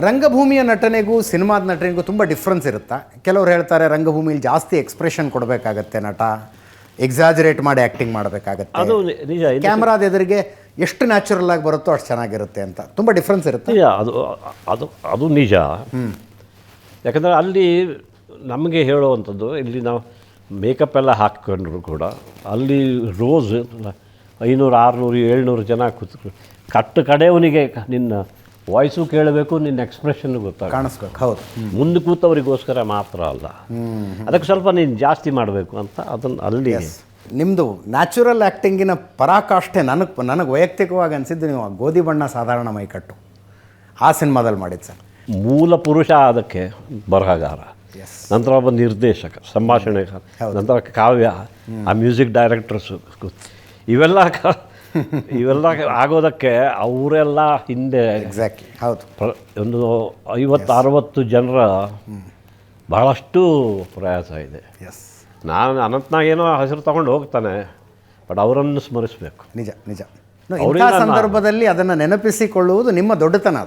ರಂಗಭೂಮಿಯ ನಟನೆಗೂ ಸಿನಿಮಾದ ನಟನೆಗೂ ತುಂಬ ಡಿಫ್ರೆನ್ಸ್ ಇರುತ್ತಾ? ಕೆಲವ್ರು ಹೇಳ್ತಾರೆ ರಂಗಭೂಮಿಲಿ ಜಾಸ್ತಿ ಎಕ್ಸ್ಪ್ರೆಷನ್ ಕೊಡಬೇಕಾಗತ್ತೆ ನಟ. ಎಕ್ಸಾಜರೇಟ್ ಮಾಡಿ ಆ್ಯಕ್ಟಿಂಗ್ ಮಾಡಬೇಕಾಗತ್ತೆ. ಅದು ನಿಜ. ಇದು ಕ್ಯಾಮ್ರಾದ ಎದುರಿಗೆ ಎಷ್ಟು ನ್ಯಾಚುರಲ್ ಆಗಿ ಬರುತ್ತೋ ಅಷ್ಟು ಚೆನ್ನಾಗಿರುತ್ತೆ ಅಂತ. ತುಂಬ ಡಿಫ್ರೆನ್ಸ್ ಇರುತ್ತೆ? ನಿಜ. ಅದು ಅದು ಅದು ನಿಜ. ಯಾಕಂದರೆ ಅಲ್ಲಿ ನಮಗೆ ಹೇಳುವಂಥದ್ದು ಇಲ್ಲಿ ನಾವು ಮೇಕಪ್ ಎಲ್ಲ ಹಾಕ್ಕೊಂಡ್ರು ಕೂಡ. ಅಲ್ಲಿ ರೋಸ್ ಐನೂರು ಆರುನೂರು ಏಳ್ನೂರು ಜನ ಕೂತ್ಕೊಂಡು ಕಟ್ಟು ಕಡೆಯವನಿಗೆ ಕ- ನಿನ್ನ ವಾಯ್ಸು ಕೇಳಬೇಕು ನಿನ್ನ ಎಕ್ಸ್ಪ್ರೆಷನ್ ಗೊತ್ತಾಗ ಕಾಣಿಸ್ಬೇಕು. ಹೌದು. ಮುಂದೆ ಕೂತವರಿಗೋಸ್ಕರ ಮಾತ್ರ ಅಲ್ಲ. ಅದಕ್ಕೆ ಸ್ವಲ್ಪ ನೀನು ಜಾಸ್ತಿ ಮಾಡಬೇಕು ಅಂತ ಅದನ್ನು ಅಲ್ಲಿ ನಿಮ್ಮದು ನ್ಯಾಚುರಲ್ ಆ್ಯಕ್ಟಿಂಗಿನ ಪರಾಕಾಷ್ಠೆ ನನಗೆ ನನಗೆ ವೈಯಕ್ತಿಕವಾಗಿ ಅನಿಸಿದ್ದು ನೀವು ಆ ಗೋಧಿ ಬಣ್ಣ ಸಾಧಾರಣ ಮೈಕಟ್ಟು ಆ ಸಿನಿಮಾದಲ್ಲಿ ಮಾಡಿದ್ದು ಸರ್. ಮೂಲ ಪುರುಷ ಅದಕ್ಕೆ ಬರಹಗಾರ. ನಂತರ ಒಬ್ಬ ನಿರ್ದೇಶಕ ಸಂಭಾಷಣೆ. ನಂತರ ಕಾವ್ಯ ಆ ಮ್ಯೂಸಿಕ್ ಡೈರೆಕ್ಟರ್ಸು. ಇವೆಲ್ಲ ಇವೆಲ್ಲ ಆಗೋದಕ್ಕೆ ಅವರೆಲ್ಲ ಹಿಂದೆ ಎಕ್ಸಾಕ್ಟ್ಲಿ ಹೌದು. ಒಂದು ಐವತ್ತು ಅರವತ್ತು ಜನರ ಬಹಳಷ್ಟು ಪ್ರಯಾಸ ಇದೆ. ಎಸ್ ನಾನು ಅನಂತನಾಗ ಏನೋ ಹೆಸರು ತಗೊಂಡು ಹೋಗ್ತಾನೆ ಬಟ್ ಅವರನ್ನು ಸ್ಮರಿಸಬೇಕು. ನಿಜ ನಿಜ. ಸಂದರ್ಭದಲ್ಲಿ ಅದನ್ನು ನೆನಪಿಸಿಕೊಳ್ಳುವುದು ನಿಮ್ಮ ದೊಡ್ಡತನ ಅದು.